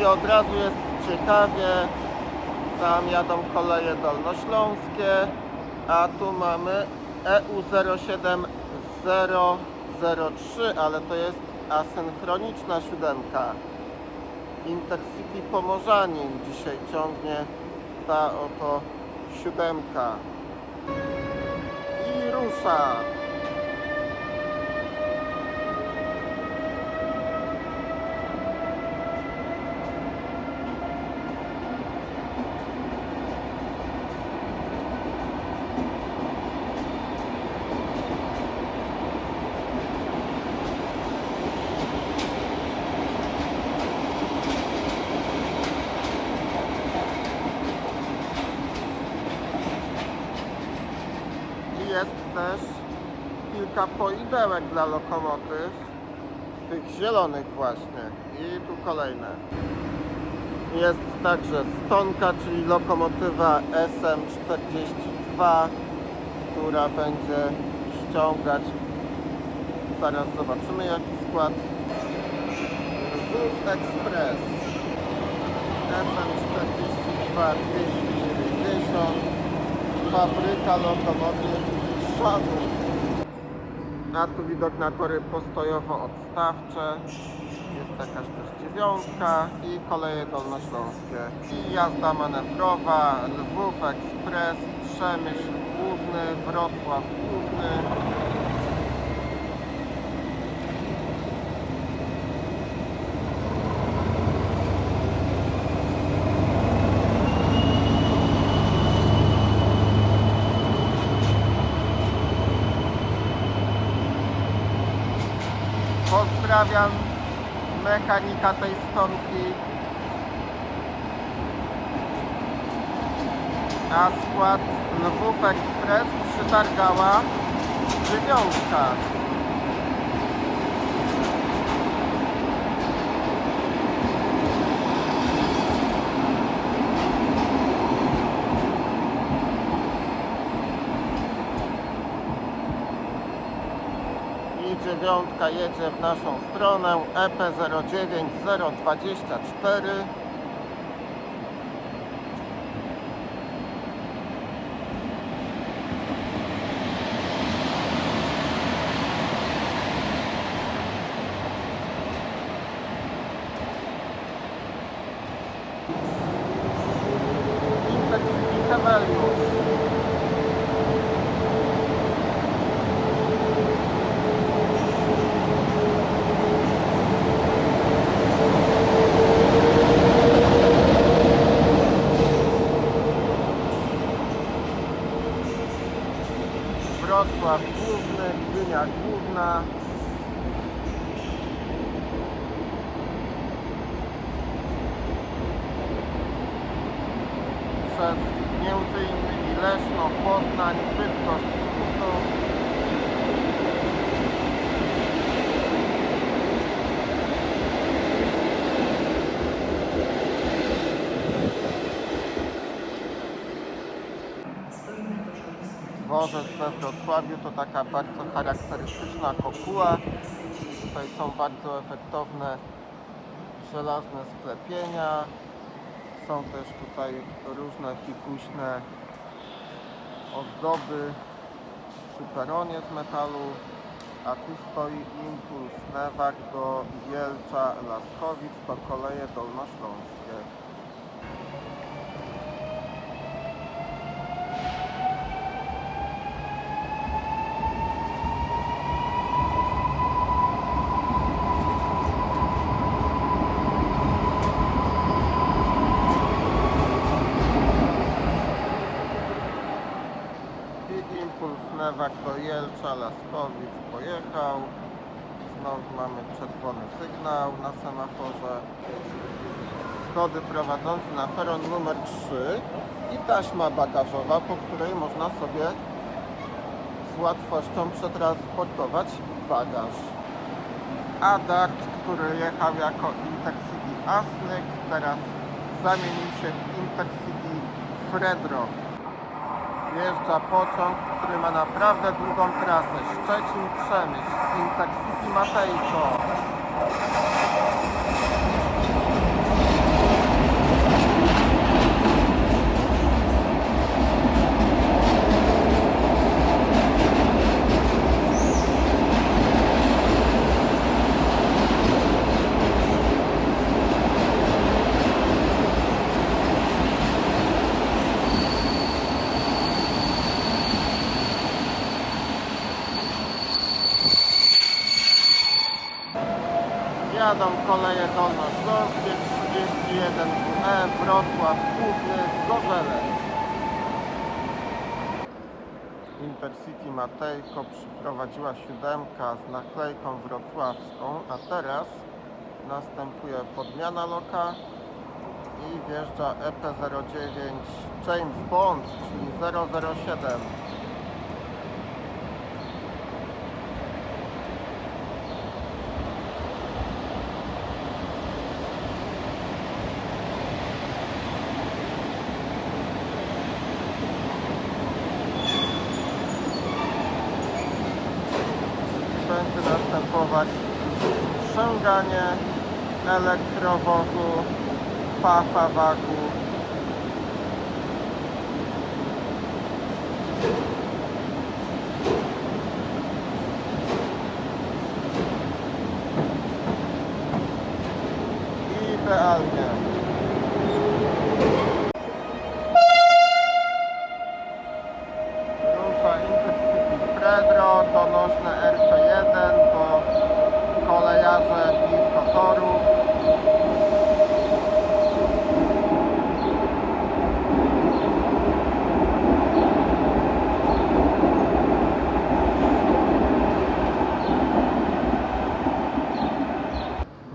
I od razu jest ciekawie. Tam jadą koleje dolnośląskie, a tu mamy E EU07003, ale to jest asynchroniczna siódemka. Intercity Pomorzanin dzisiaj ciągnie ta oto siódemka. I rusza. I jest też kilka dla lokomotyw, tych zielonych właśnie. I tu kolejne. Jest także stonka, czyli lokomotywa SM42, która będzie ściągać. Zaraz zobaczymy jaki skład. Lwów Express SM42 290 fabryka lokomotyw Szanu. A tu widok na tory postojowo-odstawcze. Jest jakaś też dziewiątka i koleje dolnośląskie. I jazda manewrowa, Lwów Ekspres, Przemyśl Główny, Wrocław Główny. Pozdrawiam mechanika tej stonki. A skład Lwów Express przytargała dziewiątka. Dziewiątka jedzie w naszą stronę E EP09024 Dworzec we Wrocławiu to taka bardzo charakterystyczna kopuła. Tutaj są bardzo efektowne żelazne sklepienia. Są też tutaj różne fikuśne ozdoby przy peronie z metalu. A tu stoi impuls Newak do Jelcza Laskowic, to koleje dolnośląskie. I impuls Newak Jelcza, Laskowic pojechał. Znowu mamy czerwony sygnał na semaforze. Schody prowadzące na peron numer 3 i taśma bagażowa, po której można sobie z łatwością przetransportować bagaż. Adapt, który jechał jako Intercity Asnyk, teraz zamienił się w Intercity Fredro. Wjeżdża pociąg, który ma naprawdę długą trasę. Szczecin-Przemyśl, Intercity Matejko. Jadą koleje dolnośląskie 31 WE Wrocław Główny Zgorzelec. Intercity Matejko przyprowadziła siódemka z naklejką wrocławską, a teraz następuje podmiana loka i wjeżdża EP09 James Bond, czyli 007. Pacha Wagu Idealnie. Rusza Intercity Fredro, donośne RP1, bo kolejarze blisko torów.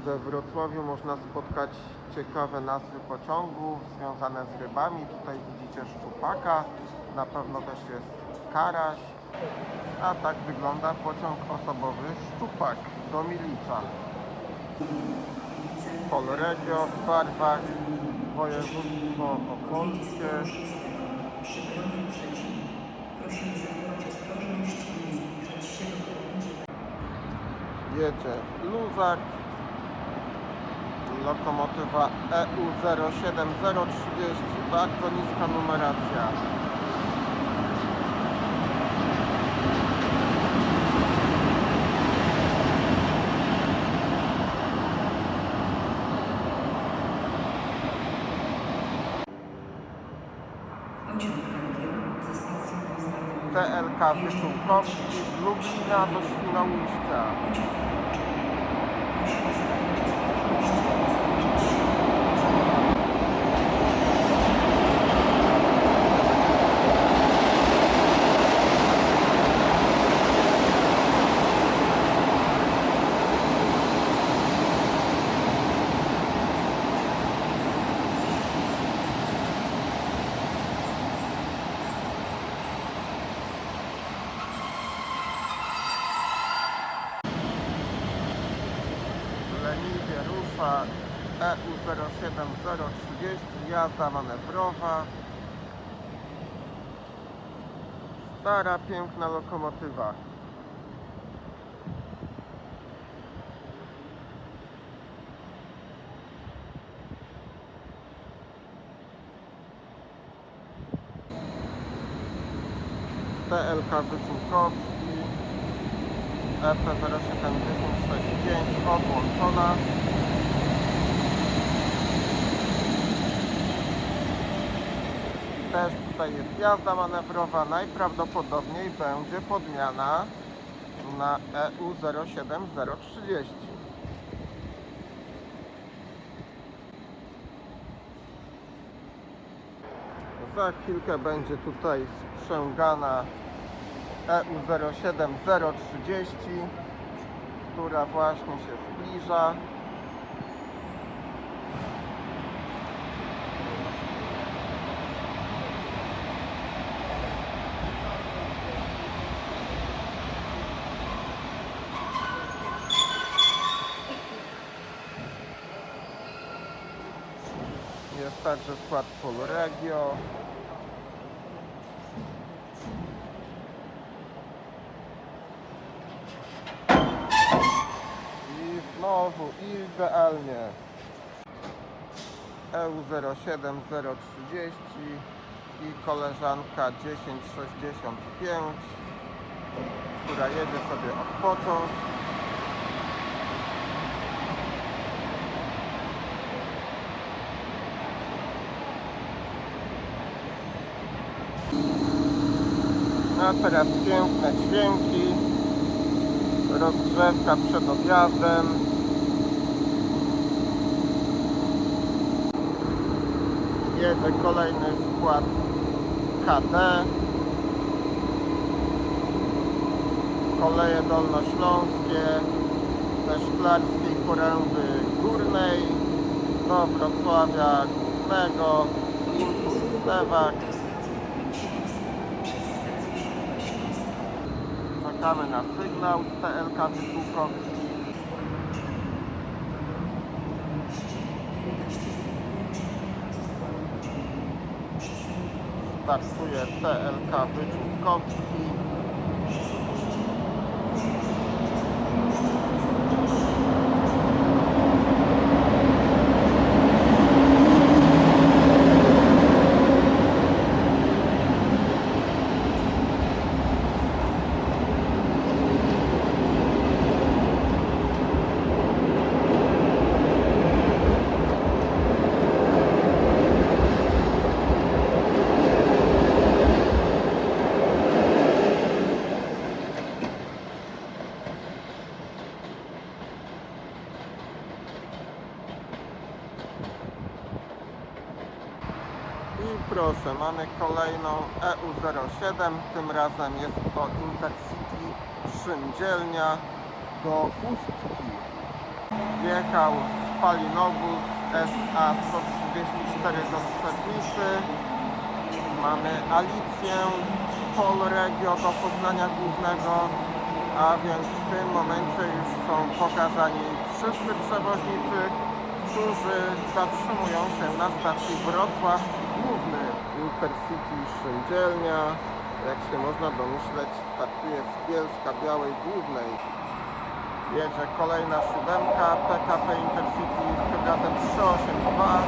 We Wrocławiu można spotkać ciekawe nazwy pociągów związane z rybami. Tutaj widzicie szczupaka, na pewno też jest karaś. A tak wygląda pociąg osobowy szczupak do Milicza. Polregio w barwach województwo opolskie. Jedzie luzak. Lokomotywa E EU07030, bardzo niska numeracja. TLK Wyczółkowski z Lublina do Świnoujścia. E EU07030, jazda manewrowa. Stara, piękna lokomotywa. TLK Wyczółkowski E EP0765 odłączona. Też tutaj jest jazda manewrowa. Najprawdopodobniej będzie podmiana na E EU07030. Za chwilkę będzie tutaj sprzęgana E EU07030, która właśnie się zbliża. Jest także skład Polregio. I znowu idealnie. E EU07030 i koleżanka 1065, która jedzie sobie odpocząć. Dobra, teraz piękne dźwięki. Rozgrzewka przed objazdem. Jedzie kolejny skład KD. Koleje dolnośląskie ze Szklarskiej Poręby Górnej do Wrocławia Głównego, Impuls Lewak. Czekamy na sygnał z TLK Wyczółkowski. Startuje TLK Wyczółkowski. I proszę, mamy kolejną EU07, tym razem jest to Intercity Szyndzielnia do Ustki. Wjechał spalinobus SA 134 do Trzebnicy. Mamy Alicję, Polregio do Poznania Głównego, a więc w tym momencie już są pokazani wszyscy przewoźnicy, którzy zatrzymują się na stacji Wrocław Główny. Intercity Szyndzielnia, jak się można domyśleć, startuje z Bielska Białej Głównej. Jedzie kolejna siódemka PKP Intercity, tym razem 382.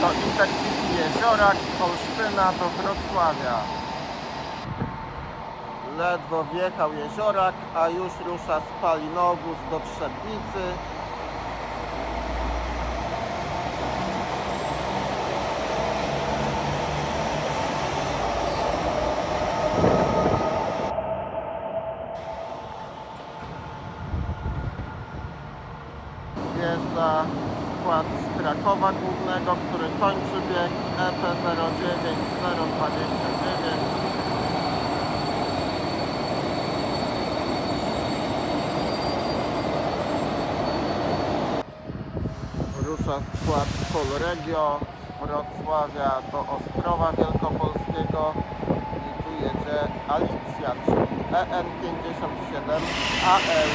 To Intercity Jeziorak z Olsztyna do Wrocławia. Ledwo wjechał Jeziorak, a już rusza spalinobus do Trzebnicy. Wjeżdża skład z Krakowa Głównego, który kończy bieg E EP09029. Rusza skład Polregio z Wrocławia do Ostrowa Wielkopolskiego i tu jedzie Alicja, czyli E EN57 AL.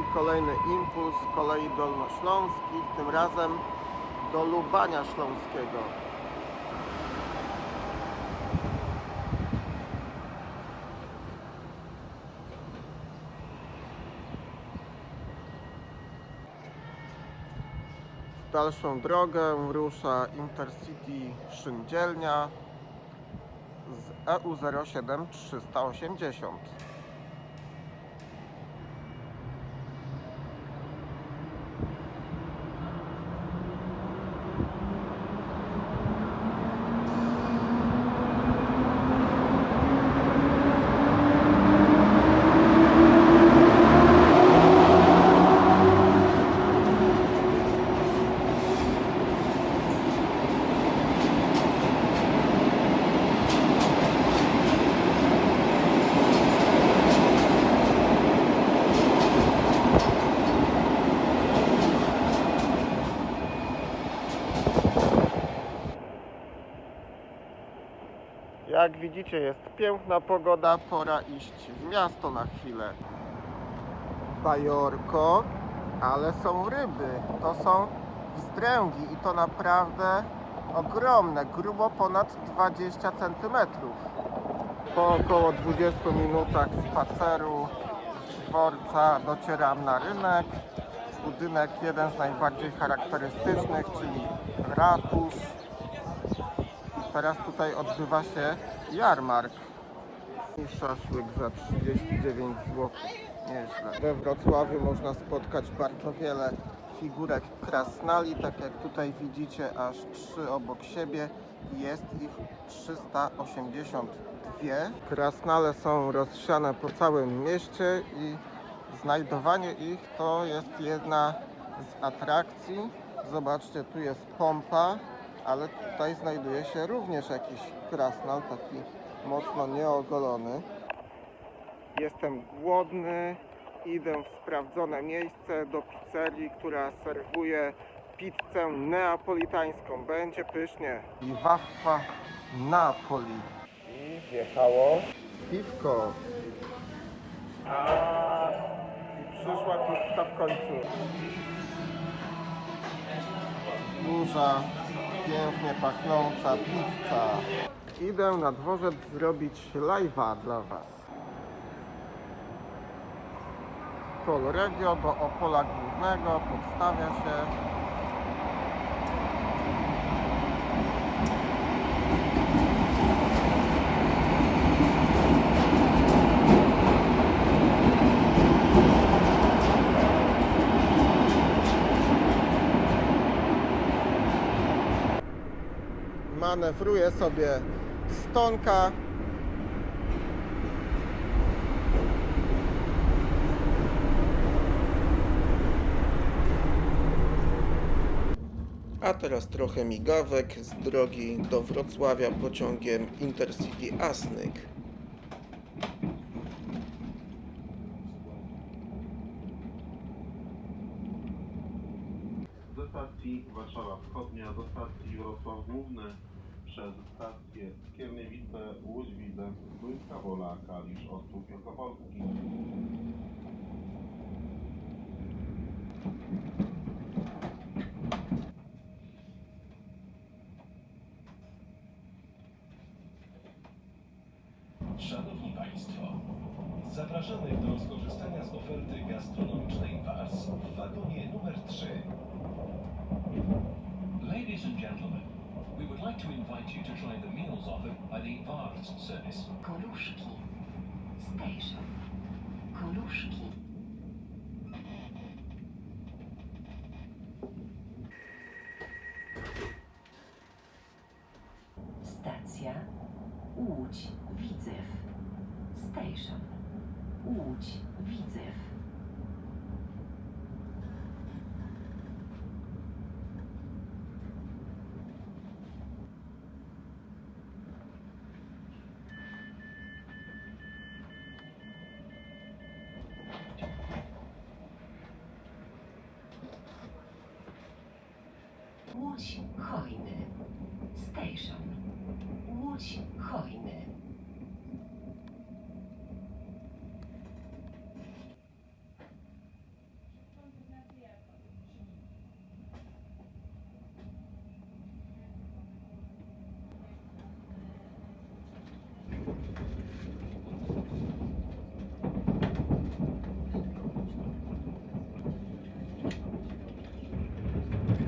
I kolejny impuls kolei dolnośląskich, tym razem do Lubania Śląskiego. Dalszą drogę rusza Intercity Szyndzielnia z E EU07 380. Jak widzicie jest piękna pogoda, pora iść w miasto na chwilę. Bajorko, ale są ryby. To są wzdręgi i to naprawdę ogromne, grubo ponad 20 cm. Po około 20 minutach spaceru z dworca docieram na rynek. Budynek jeden z najbardziej charakterystycznych, czyli ratusz. Teraz tutaj odbywa się jarmark. Szaszłyk za 39 zł. Nieźle. We Wrocławiu można spotkać bardzo wiele figurek krasnali, tak jak tutaj widzicie, aż trzy obok siebie. Jest ich 382. Krasnale są rozsiane po całym mieście i znajdowanie ich to jest jedna z atrakcji. Zobaczcie, tu jest pompa, ale tutaj znajduje się również jakiś krasnal, taki mocno nieogolony. Jestem głodny, idę w sprawdzone miejsce do pizzerii, która serwuje pizzę neapolitańską. Będzie pysznie. I waffa Napoli. I wjechało piwko. A i przyszła pizza w końcu. Duża, pięknie pachnąca pizza. Idę na dworzec zrobić live'a dla Was. Polregio do Opola Głównego podstawia się. Manewruje sobie stonka. A teraz trochę migawek z drogi do Wrocławia pociągiem Intercity Asnyk. ze stacji Warszawa Wschodnia do stacji Wrocław Główny przez stację Skierniewice, Łódź Widzew, Błyska Wola, Kalisz, Ostrów Wielkopolski. To invite you to try the meals offered by the VARS service. Koluszki. Station. Koluszki. Łódź Hojny. Station. Łódź Hojny.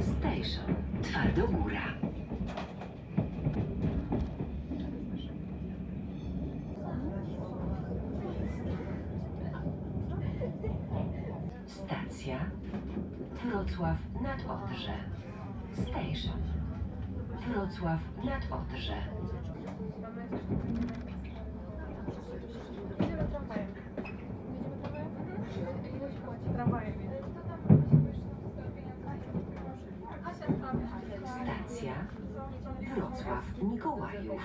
Station. Twardogóra. Stacja Wrocław nad Odrze. Station Wrocław nad Odrze. Stacja Wrocław Mikołajów.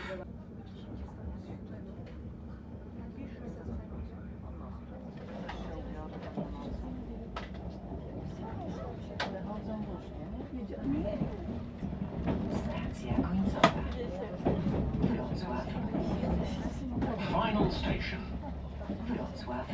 Stacja końcowa. Wrocław. Final station. Wrocław.